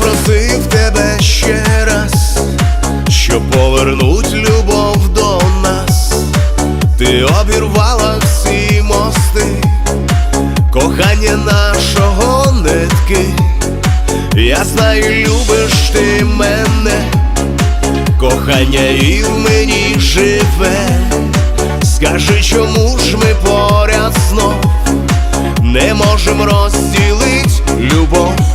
просив тебе ще раз, щоб повернуть любов до нас, ти обірвала всі мости, кохання нашого нитки. Я знаю, любиш ти мене, кохання і в мені живе. Скажи, чому ж ми поряд знов не можем розділить любов?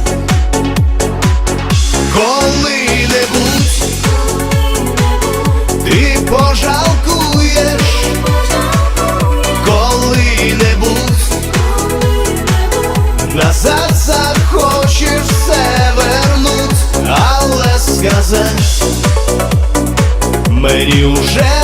Мені уже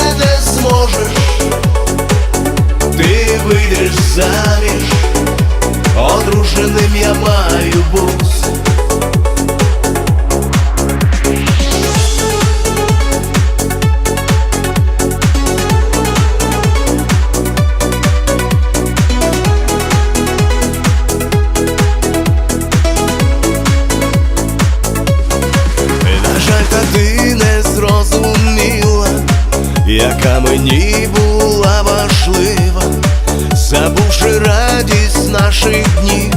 мені була важлива, забувши радість наших днів,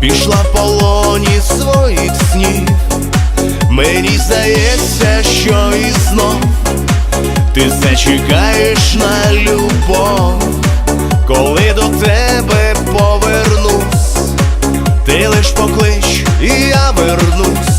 пішла в полоні своїх снів. Мені здається, що і знов ти зачекаєш на любов, коли до тебе повернусь, ти лиш поклич, і я вернусь.